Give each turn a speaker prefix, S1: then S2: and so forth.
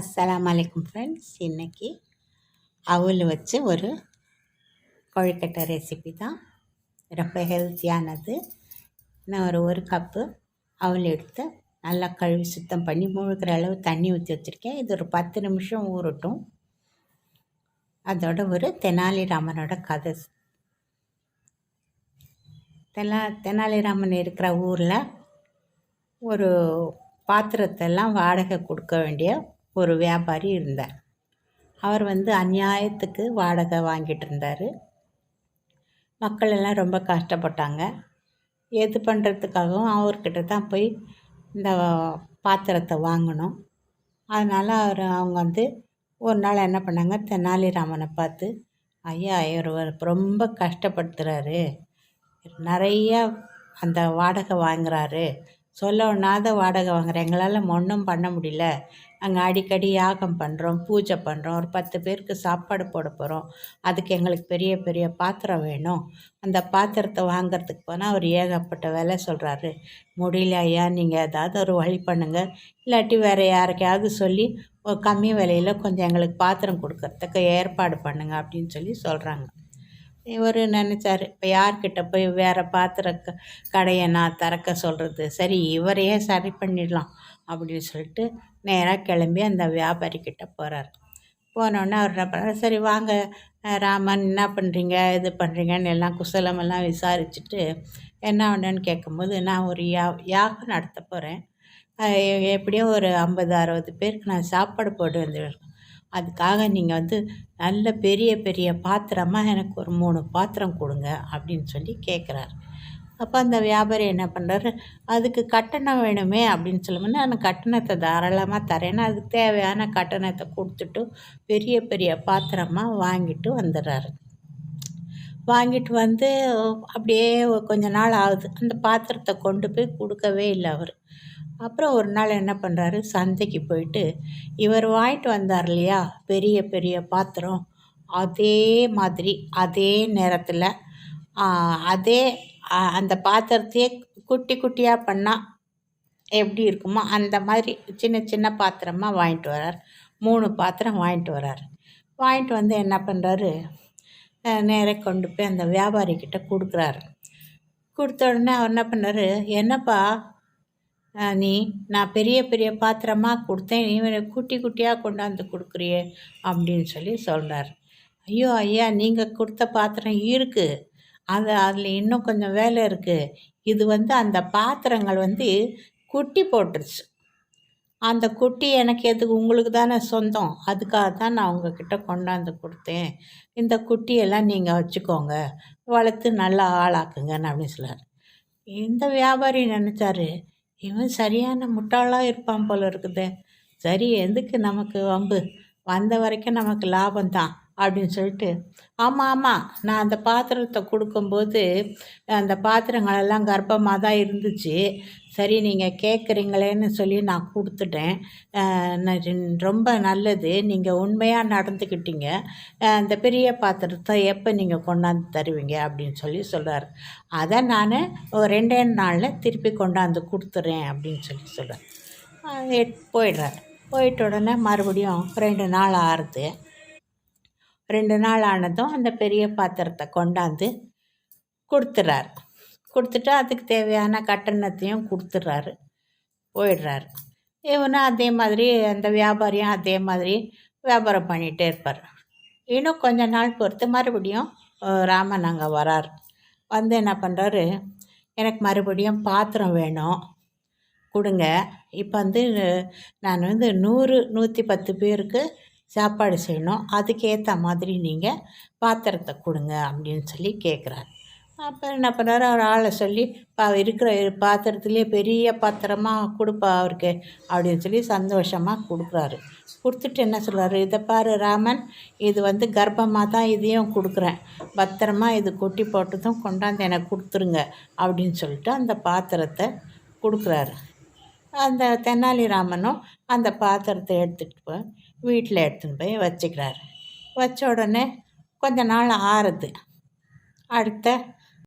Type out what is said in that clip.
S1: அஸ்ஸலாம் வலைக்கும் ஃப்ரெண்ட்ஸ் இன்றைக்கி அவுல் வச்சு ஒரு கொழுக்கட்டை ரெசிபி தான். ரொம்ப ஹெல்த்தியானது நான் ஒரு ஒரு கப்பு அவுல் எடுத்து நல்லா கழுவி சுத்தம் பண்ணி முழுக்கிற அளவு தண்ணி ஊற்றி வச்சுருக்கேன். இது ஒரு பத்து நிமிஷம் ஊறட்டும். அதோட ஒரு தெனாலிராமனோட கதை. தெனா தெனாலிராமன் இருக்கிற ஊரில் ஒரு பாத்திரத்தெல்லாம் வாடகை கொடுக்க வேண்டிய ஒரு வியாபாரி இருந்தார். அவர் வந்து அநியாயத்துக்கு வாடகை வாங்கிட்டு இருந்தார். மக்கள் எல்லாம் ரொம்ப கஷ்டப்பட்டாங்க. எது பண்ணுறதுக்காகவும் அவர்கிட்ட தான் போய் இந்த பாத்திரத்தை வாங்கணும். அதனால் அவர் அவங்க வந்து ஒரு நாள் என்ன பண்ணாங்க தெனாலிராமனை பார்த்து ஐயா இவர் ரொம்ப கஷ்டப்படுத்துகிறாரு நிறைய அந்த வாடகை வாங்குறாரு. சொல்ல ஒன்றாத வாடகை வாங்குறேன். எங்களால் ஒன்றும் பண்ண முடியல. நாங்கள் அடிக்கடி யாகம் பண்ணுறோம் பூஜை பண்ணுறோம் ஒரு பத்து பேருக்கு சாப்பாடு போட போகிறோம் அதுக்கு எங்களுக்கு பெரிய பெரிய பாத்திரம் வேணும். அந்த பாத்திரத்தை வாங்கிறதுக்கு போனால் அவர் ஏகப்பட்ட வேலை சொல்கிறாரு முடியல ஐயா நீங்கள் ஏதாவது ஒரு வழி பண்ணுங்கள் இல்லாட்டி வேறு யாருக்கையாவது சொல்லி கம்மி விலையில் கொஞ்சம் எங்களுக்கு பாத்திரம் கொடுக்கறதுக்கு ஏற்பாடு பண்ணுங்கள் அப்படின்னு சொல்லி சொல்கிறாங்க இவர் நினச்சாரு இப்போ யார்கிட்ட போய் வேறு பாத்திர க கடையை நான் திறக்க சொல்கிறது சரி இவரையே சரி பண்ணிடலாம் அப்படின்னு சொல்லிட்டு நேராக கிளம்பி அந்த வியாபாரிக்கிட்ட போகிறார் போனோடனே அவர் என்ன பண்ணுறாரு சரி வாங்க ராமன் என்ன பண்ணுறீங்க இது பண்ணுறீங்கன்னு எல்லாம் குசலமெல்லாம் விசாரிச்சுட்டு என்ன ஒன்றுன்னு கேட்கும்போது நான் ஒரு யா யாகம் நடத்த போகிறேன் எப்படியோ ஒரு ஐம்பது அறுபது பேருக்கு நான் சாப்பாடு போட்டு வந்துடுவேன் அதுக்காக நீங்கள் வந்து நல்ல பெரிய பெரிய பாத்திரமாக எனக்கு ஒரு மூணு பாத்திரம் கொடுங்க அப்படின்னு சொல்லி கேட்குறாரு அப்போ அந்த வியாபாரி என்ன பண்ணுறாரு அதுக்கு கட்டணம் வேணுமே அப்படின்னு சொல்லும்போது நான் கட்டணத்தை தாராளமாக தரேன்னா அதுக்கு தேவையான கட்டணத்தை கொடுத்துட்டு பெரிய பெரிய பாத்திரமாக வாங்கிட்டு வந்துடுறாரு. வாங்கிட்டு வந்து அப்படியே கொஞ்ச நாள் ஆகுது. அந்த பாத்திரத்தை கொண்டு போய் கொடுக்கவே இல்லை அவர். அப்புறம் ஒரு நாள் என்ன பண்ணுறாரு சந்தைக்கு போயிட்டு இவர் வாங்கிட்டு வந்தார் இல்லையா? பெரிய பெரிய பாத்திரம். அதே மாதிரி அதே நேரத்தில் அதே அந்த பாத்திரத்தையே குட்டி குட்டியாக பண்ணால் எப்படி இருக்குமோ அந்த மாதிரி சின்ன சின்ன பாத்திரமாக வாங்கிட்டு வரார் மூணு பாத்திரம் வாங்கிட்டு வரார் வாங்கிட்டு வந்து என்ன பண்ணுறாரு நேராக கொண்டு போய் அந்த வியாபாரிக்கிட்ட கொடுக்குறாரு. கொடுத்த உடனே அவர் என்ன பண்ணார்? என்னப்பா நீ நான் பெரிய பெரிய பாத்திரமாக கொடுத்தேன். நீ குட்டி குட்டியாக கொண்டாந்து கொடுக்குறியே அப்படின்னு சொல்லி சொல்கிறார் ஐயோ ஐயா நீங்கள் கொடுத்த பாத்திரம் இருக்குது அது அதில் இன்னும் கொஞ்சம் வேலை இருக்குது இது வந்து அந்த பாத்திரங்கள் வந்து குட்டி போட்டுருச்சு. அந்த குட்டி எனக்கு எதுக்கு? உங்களுக்கு தானே சொந்தம். அதுக்காக தான் நான் உங்ககிட்ட கொண்டாந்து கொடுத்தேன். இந்த குட்டியெல்லாம் நீங்கள் வச்சுக்கோங்க. வளர்த்து நல்லா ஆளாக்குங்கன்னு அப்படின்னு சொல்லார் இந்த வியாபாரி நினச்சாரு? இவன் சரியான முட்டாளாக இருப்பான் போல இருக்குது. சரி எதுக்கு நமக்கு வம்பு? வந்த வரைக்கும் நமக்கு லாபம் தான் அப்படின்னு சொல்லிட்டு ஆமாம் ஆமாம் நான் அந்த பாத்திரத்தை கொடுக்கும்போது அந்த பாத்திரங்களெல்லாம் கர்ப்பமாக தான் இருந்துச்சு. சரி நீங்கள் கேட்குறீங்களேன்னு சொல்லி நான் கொடுத்துட்டேன். ரொம்ப நல்லது. நீங்கள் உண்மையாக நடந்துக்கிட்டீங்க. அந்த பெரிய பாத்திரத்தை எப்போ நீங்கள் கொண்டாந்து தருவீங்க அப்படின்னு சொல்லி சொல்கிறார் அதை நான் ஒரு ரெண்டே நாளில் திருப்பி கொண்டாந்து கொடுத்துட்றேன் அப்படின்னு சொல்லி சொல்கிறேன் போயிடுறார். போயிட்ட உடனே மறுபடியும் ரெண்டு நாள் ஆறுது. ரெண்டு நாள் ஆனதும் அந்த பெரிய பாத்திரத்தை கொண்டாந்து கொடுத்துட்றாரு கொடுத்துட்டு அதுக்கு தேவையான கட்டணத்தையும் கொடுத்துட்றாரு. போயிடுறாரு. இவனும் அதே மாதிரி அந்த வியாபாரியும் அதே மாதிரி வியாபாரம் பண்ணிகிட்டே இருப்பார். இன்னும் கொஞ்ச நாள் பொறுத்து மறுபடியும் ராமன் அங்கே வரார். வந்து என்ன பண்ணுறாரு எனக்கு மறுபடியும் பாத்திரம் வேணும். கொடுங்க. இப்போ வந்து நான் வந்து நூறு நூற்றி பத்து பேருக்கு சாப்பாடு செய்யணும். அதுக்கேற்ற மாதிரி நீங்கள் பாத்திரத்தை கொடுங்க அப்படின்னு சொல்லி கேட்குறாரு அப்போ என்ன பண்ணுறாரு அவர் ஆளை சொல்லி பா இருக்கிற பாத்திரத்துலேயே பெரிய பாத்திரமாக கொடுப்பா அவருக்கு அப்படின்னு சொல்லி சந்தோஷமாக கொடுக்குறாரு. கொடுத்துட்டு என்ன சொல்கிறாரு இதை பாரு ராமன் இது வந்து கர்ப்பமாக தான் இதையும் கொடுக்குறேன். பத்திரமா இது கொட்டி போட்டதும் கொண்டாந்து எனக்கு கொடுத்துருங்க அப்படின்னு சொல்லிட்டு அந்த பாத்திரத்தை கொடுக்குறாரு. அந்த தெனாலிராமனும் அந்த பாத்திரத்தை எடுத்துகிட்டு போய் வீட்டில் எடுத்துன்னு போய் வச்சுக்கிறாரு. வச்ச உடனே கொஞ்ச நாள் ஆறுது. அடுத்த